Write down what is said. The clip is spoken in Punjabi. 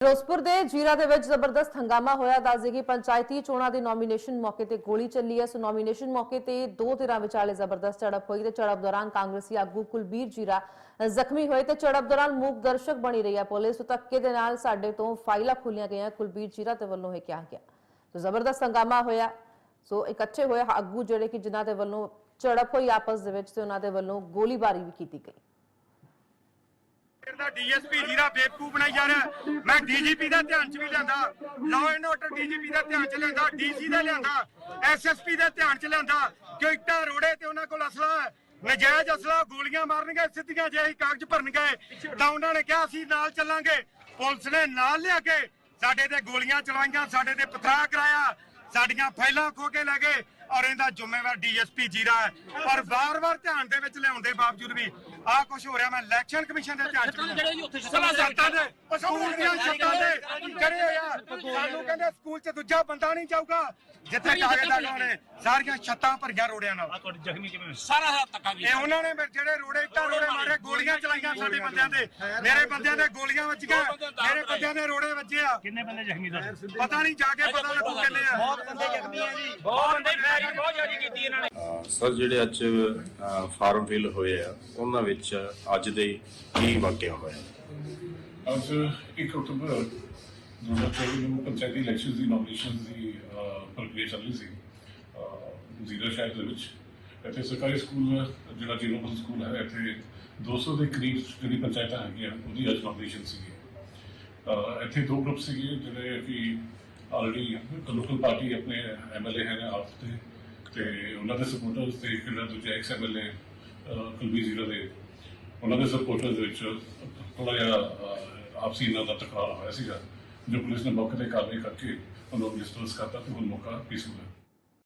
ਫਿਰੋਜ਼ਪੁਰ ਦੇ ਜੀਰਾ ਦੇ ਵਿੱਚ ਜ਼ਬਰਦਸਤ ਹੰਗਾਮਾ ਹੋਇਆ। ਦੱਸਦੇ ਕਿ ਪੰਚਾਇਤੀ ਚੋਣਾਂ ਦੀ ਨੋਮੀਨੇਸ਼ਨ ਮੌਕੇ ਤੇ ਗੋਲੀ ਚੱਲੀ ਹੈ। ਸੋ ਨੋਮੀਨੇਸ਼ਨ ਮੌਕੇ ਤੇ ਦੋ ਧਿਰਾਂ ਵਿਚਾਲੇ ਜ਼ਬਰਦਸਤ ਝੜਪ ਹੋਈ ਤੇ ਝੜਪ ਦੌਰਾਨ ਕਾਂਗਰਸੀ ਆਗੂ ਕੁਲਬੀਰ ਜੀਰਾ ਜ਼ਖਮੀ ਹੋਏ ਤੇ ਝੜਪ ਦੌਰਾਨ ਮੂਕ ਦਰਸ਼ਕ ਬਣੀ ਰਹੀ ਹੈ ਪੁਲਿਸ। ਸੋ ਧੱਕੇ ਦੇ ਨਾਲ ਸਾਡੇ ਤੋਂ ਫਾਈਲਾਂ ਖੋਲੀਆਂ ਗਈਆਂ। ਕੁਲਬੀਰ ਜੀਰਾ ਦੇ ਵੱਲੋਂ ਇਹ ਕਿਹਾ ਗਿਆ। ਸੋ ਜ਼ਬਰਦਸਤ ਹੰਗਾਮਾ ਹੋਇਆ। ਸੋ ਇਕੱਠੇ ਹੋਏ ਆਗੂ ਜਿਹੜੇ ਕਿ ਜਿਨ੍ਹਾਂ ਦੇ ਵੱਲੋਂ ਝੜਪ ਹੋਈ ਆਪਸ ਦੇ ਵਿੱਚ ਤੇ ਉਹਨਾਂ ਦੇ ਵੱਲੋਂ ਗੋਲੀਬਾਰੀ ਵੀ ਕੀਤੀ ਗਈ। ਦਾ ਡੀਐਸਪੀ ਜੀਰਾ ਬੇਵਕੂਫ ਬਣਾਈ ਜਾ ਰਿਹਾ ਮੈਂ ਡੀਜੀਪੀ ਦਾ ਧਿਆਨ ਚ ਵੀ ਲਿਆਂਦਾ। ਲਾਅ ਐਂਡ ਆਰਡਰ ਡੀਜੀਪੀ ਦਾ ਧਿਆਨ ਚ ਲਿਆਂਦਾ, ਡੀਸੀ ਦਾ ਲਿਆਂਦਾ, ਐਸਐਸਪੀ ਦਾ ਧਿਆਨ ਚ ਲਿਆਂਦਾ। ਕਿ ਰੋੜੇ ਤੇ ਉਹਨਾਂ ਕੋਲ ਅਸਲਾ ਹੈ। ਨਜਾਇਜ਼ ਅਸਲਾ, ਗੋਲੀਆਂ ਮਾਰਨਗੇ, ਸਿੱਧੀਆਂ ਜੇ ਅਸੀਂ ਕਾਗਜ਼ ਭਰਨ ਤਾਂ ਉਹਨਾਂ ਨੇ ਕਿਹਾ, ਅਸੀਂ ਨਾਲ ਚੱਲਾਂਗੇ। ਪੁਲਿਸ ਨੇ ਨਾਲ ਲਿਆ ਕੇ ਸਾਡੇ ਤੇ ਗੋਲੀਆਂ ਚਲਾਈਆਂ, ਸਾਡੇ ਤੇ ਪਥਰਾ ਕਰਾਇਆ, ਸਾਡੀਆਂ ਫਾਈਲਾਂ ਖੋ ਕੇ ਲੈ ਗਏ। ਔਰ ਇਹਦਾ ਜ਼ਿੰਮੇਵਾਰ ਡੀਐਸਪੀ ਜੀਰਾ ਹੈ। ਪਰ ਵਾਰ-ਵਾਰ ਧਿਆਨ ਦੇ ਵਿੱਚ ਲਿਆਉਣ ਦੇ ਬਾਵਜੂਦ ਵੀ ਆਹ ਕੁਝ ਹੋ ਰਿਹਾ ਮੈਂ ਇਲੈਕਸ਼ਨ ਕਮਿਸ਼ਨ ਦੇ ਧਿਆਨ ਚ ਵੀ ਜਿਹੜੇ ਜੀ ਉੱਥੇ ਸਭਾ ਸੱਤਾਂ ਦੇ ਸਕੂਲ ਦੀਆਂ ਛੱਤਾਂ ਦੇ ਕਰੇ ਹੋਇਆ ਸਾਨੂੰ ਕਹਿੰਦੇ ਸਕੂਲ 'ਚ ਦੂਜਾ ਬੰਦਾ ਨਹੀਂ ਜਾਊਗਾ ਜਿੱਥੇ ਕਾਗਜ਼ ਨੇ ਸਾਰੀਆਂ ਛੱਤਾਂ ਭਰੀਆਂ ਰੋੜਿਆਂ ਨਾਲ। ਤੁਹਾਡੀ ਜ਼ਖਮੀ ਕਿਵੇਂ ਸਾਰਾ ਹੱਥ ਤੱਕਾ ਇਹ ਉਹਨਾਂ ਨੇ ਜਿਹੜੇ ਰੋੜੇ ਇੱਟਾਂ ਰੋੜੇ ਮਾਰੇ ਗੋਲੀਆਂ ਚਲਾਈਆਂ ਸਾਡੇ ਬੰਦਿਆਂ ਦੇ ਮੇਰੇ ਬੰਦਿਆਂ ਦੇ ਗੋਲੀਆਂ ਵੱਜੀਆਂ ਮੇਰੇ ਬੰਦਿਆਂ ਦੇ ਰੋੜੇ ਵੱਜੇ ਆ। ਕਿੰਨੇ ਬੰਦੇ ਜ਼ਖਮੀ ਦਾ ਪਤਾ ਨਹੀਂ ਜਾ ਕੇ ਪਤਾ ਲੱਗੂ ਕਿੰਨੇ ਆ। ਬਹੁਤ ਬੰਦੇ ਫੈਰਿੰਗ ਬਹੁਤ ਜ਼ਿਆਦਾ ਕੀਤੀ ਇਹਨਾਂ ਨੇ। ਸਰ ਜਿਹੜੇ ਅੱਜ ਫਾਰਮ ਫਿਲ ਹੋਏ ਆ ਉਹਨਾਂ ਵਿੱਚ ਅੱਜ ਦੇ ਕੀ ਵਾਕਿਆ ਹੋਇਆ? ਅੱਜ 1 ਅਕਤੂਬਰ 2024 ਨੂੰ ਪੰਚਾਇਤੀ ਇਲੈਕਸ਼ਨ ਦੀ ਨੋਮੀਨੇਸ਼ਨ ਦੀ ਪ੍ਰਕਿਰਿਆ ਚੱਲ ਰਹੀ ਸੀ। ਅਹ, ਜ਼ੀਰਾ ਸ਼ਹਿਰ ਦੇ ਵਿੱਚ। ਇੱਥੇ ਸਰਕਾਰੀ ਸਕੂਲ ਜਿਹੜਾ ਜੀਰੋ ਪਲਸ ਸਕੂਲ ਹੈ ਇੱਥੇ 200 ਦੇ ਕਰੀਬ ਜਿਹੜੀ ਪੰਚਾਇਤਾਂ ਹੈਗੀਆਂ ਉਹਦੀ ਅੱਜ ਨੋਮੀਨੇਸ਼ਨ ਸੀਗੀ। ਇੱਥੇ ਦੋ ਗਰੁੱਪ ਸੀਗੇ ਜਿਹੜੇ ਕਿ ਆਲਰੇਡੀ ਲੋਕਲ ਪਾਰਟੀ ਆਪਣੇ ਐਮਐਲਏ ਹਨ ਆਪ ਦੇ ਤੇ ਉਹਨਾਂ ਦੇ ਸਪੋਰਟਰਸ ਤੇ ਜਿਹੜਾ ਦੂਜਾ ਐਕਸ ਐਮਐਲਏ ਕੁਲਬੀਰ ਜ਼ੀਰਾ ਦੇ, ਉਹਨਾਂ ਦੇ ਸਪੋਰਟਰਸ ਦੇ ਵਿੱਚ ਥੋੜਾ ਜਿਹਾ ਆਪਸੀ ਇਹਨਾਂ ਦਾ ਟਕਰਾਅ ਹੋਇਆ ਸੀਗਾ, ਜੋ ਪੁਲਿਸ ਨੇ ਮੌਕੇ ਤੇ ਕਾਰਵਾਈ ਕਰਕੇ ਉਹਨਾਂ ਨੂੰ ਡਿਸਟਰਸ ਕਰਤਾ ਤੇ ਹੁਣ ਮੌਕਾ ਪੀਸਫੁਲ ਹੈ